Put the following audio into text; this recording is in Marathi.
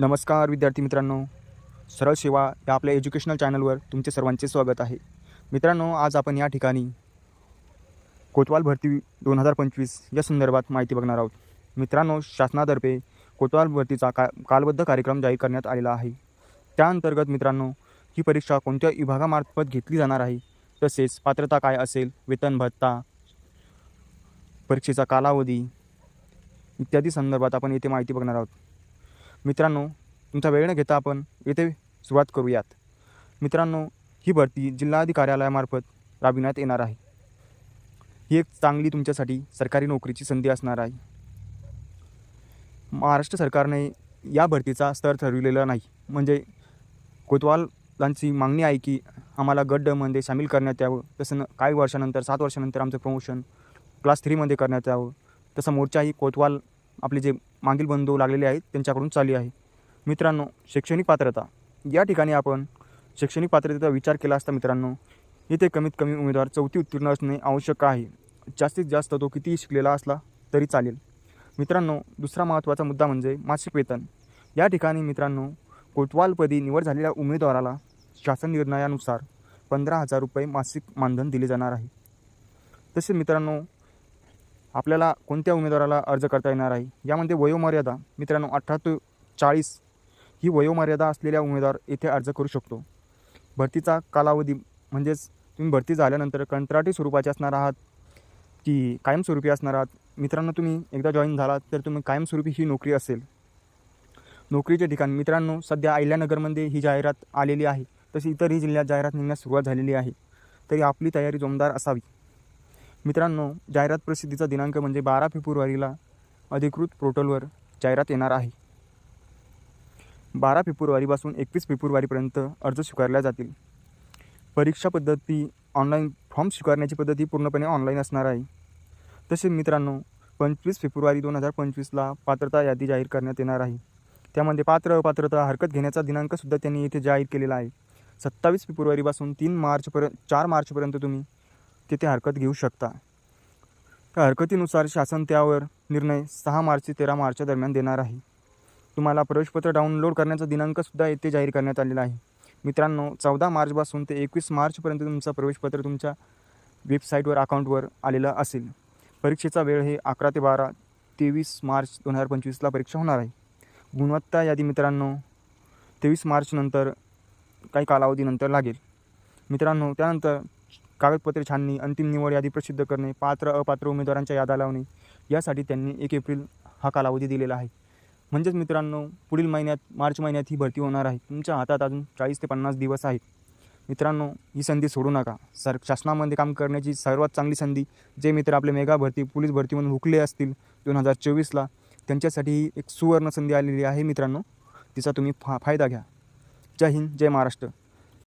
नमस्कार विद्यार्थी मित्रांनो. सरळ सेवा या आपल्या एज्युकेशनल चॅनलवर तुमचे सर्वांचे स्वागत आहे. मित्रांनो आज आपण या ठिकाणी कोतवाल भरती दोन हजार पंचवीस या संदर्भात माहिती बघणार आहोत. मित्रांनो शासनातर्फे कोतवाल भरतीचा का कालबद्ध कार्यक्रम जाहीर करण्यात आलेला आहे. त्याअंतर्गत मित्रांनो ही परीक्षा कोणत्या विभागामार्फत घेतली जाणार आहे? तसेच पात्रता काय असेल? वेतन भत्ता परीक्षेचा कालावधी इत्यादी संदर्भात आपण येथे माहिती बघणार आहोत. मित्रांनो तुमचा वेळ न घेता आपण येथे सुरुवात करूयात. मित्रांनो ही भरती जिल्हाधिकारी कार्यालयामार्फत राबविण्यात येणार आहे. ही एक चांगली तुमच्यासाठी सरकारी नोकरीची संधी असणार आहे. महाराष्ट्र सरकारने या भरतीचा स्तर ठरविलेला नाही. म्हणजे कोतवालांची मागणी आहे की आम्हाला गड्डमध्ये सामील करण्यात यावं. तसं काही वर्षानंतर सात वर्षानंतर आमचं प्रमोशन क्लास थ्रीमध्ये करण्यात यावं. तसा मोर्चाही कोतवाल आपले जे मागील बंधू लागलेले आहेत त्यांच्याकडून चालू आहे. मित्रांनो शैक्षणिक पात्रता. या ठिकाणी आपण शैक्षणिक पात्रतेचा विचार केला असता मित्रांनो इथे कमीत कमी उमेदवार चौथी उत्तीर्ण असणे आवश्यक आहे. जास्तीत जास्त तो कितीही शिकलेला असला तरी चालेल. मित्रांनो दुसरा महत्त्वाचा मुद्दा म्हणजे मासिक वेतन. या ठिकाणी मित्रांनो कोतवालपदी निवड झालेल्या उमेदवाराला शासन निर्णयानुसार पंधरा हजार रुपये मासिक मानधन दिले जाणार आहे. तसेच मित्रांनो आपल्याला कोणत्या उमेदवाराला अर्ज करता येणार आहे? यामध्ये वयोमर्यादा मित्रांनो अठरा ते चाळीस ही वयोमर्यादा असलेल्या उमेदवार येथे अर्ज करू शकतो. भरतीचा कालावधी म्हणजेच तुम्ही भरती झाल्यानंतर कंत्राटी स्वरूपाचे असणार आहात की कायमस्वरूपी असणार आहात? मित्रांनो तुम्ही एकदा जॉईन झालात तर तुम्ही कायमस्वरूपी ही नोकरी असेल. नोकरीचे ठिकाण मित्रांनो सध्या अहिल्यानगरमध्ये ही जाहिरात आलेली आहे. तशी इतरही जिल्ह्यात जाहिरात निघण्यास सुरुवात झालेली आहे. तरी आपली तयारी जोमदार असावी. मित्रांनो जाहिरात प्रसिद्धीचा दिनांक म्हणजे बारा फेब्रुवारीला अधिकृत पोर्टलवर जाहिरात येणार आहे. बारा फेब्रुवारीपासून एकवीस फेब्रुवारीपर्यंत अर्ज स्वीकारल्या जातील. परीक्षा पद्धती ऑनलाईन फॉर्म स्वीकारण्याची पद्धती पूर्णपणे ऑनलाईन असणार आहे. तसेच मित्रांनो पंचवीस फेब्रुवारी दोन हजार पंचवीसला पात्रता यादी जाहीर करण्यात येणार आहे. त्यामध्ये पात्र अपात्रता हरकत घेण्याचा दिनांकसुद्धा त्यांनी येथे जाहीर केलेला आहे. सत्तावीस फेब्रुवारीपासून तीन मार्चपर्यंत चार मार्चपर्यंत तुम्ही तेथे हरकत घेऊ शकता. त्या हरकतीनुसार शासन त्यावर निर्णय सहा मार्च ते तेरा मार्चच्या दरम्यान देणार आहे. तुम्हाला प्रवेशपत्र डाउनलोड करण्याचा दिनांकसुद्धा येथे जाहीर करण्यात आलेला आहे. मित्रांनो चौदा मार्चपासून ते एकवीस मार्चपर्यंत तुमचं प्रवेशपत्र तुमच्या वेबसाईटवर अकाउंटवर आलेलं असेल. परीक्षेचा वेळ हे अकरा ते बारा तेवीस मार्च दोन हजार पंचवीसला परीक्षा होणार आहे. गुणवत्ता यादी मित्रांनो तेवीस मार्चनंतर काही कालावधीनंतर लागेल. मित्रांनो त्यानंतर कागदपत्रे छाननी अंतिम निवड यादी प्रसिद्ध करणे पात्र अपात्र उमेदवारांच्या यादा लावणे यासाठी त्यांनी एक एप्रिल हा कालावधी दिलेला आहे. म्हणजेच मित्रांनो पुढील महिन्यात मार्च महिन्यात ही भरती होणार आहे. तुमच्या हातात अजून चाळीस ते पन्नास दिवस आहेत. मित्रांनो ही संधी सोडू नका. सर शासनामध्ये काम करण्याची सर्वात चांगली संधी जे मित्र आपले मेगा भरती पोलीस भरतीमधून हुकले असतील दोन हजार चोवीसला त्यांच्यासाठी ही एक सुवर्ण संधी आलेली आहे मित्रांनो. तिचा तुम्ही फा फायदा घ्या. जय हिंद जय महाराष्ट्र.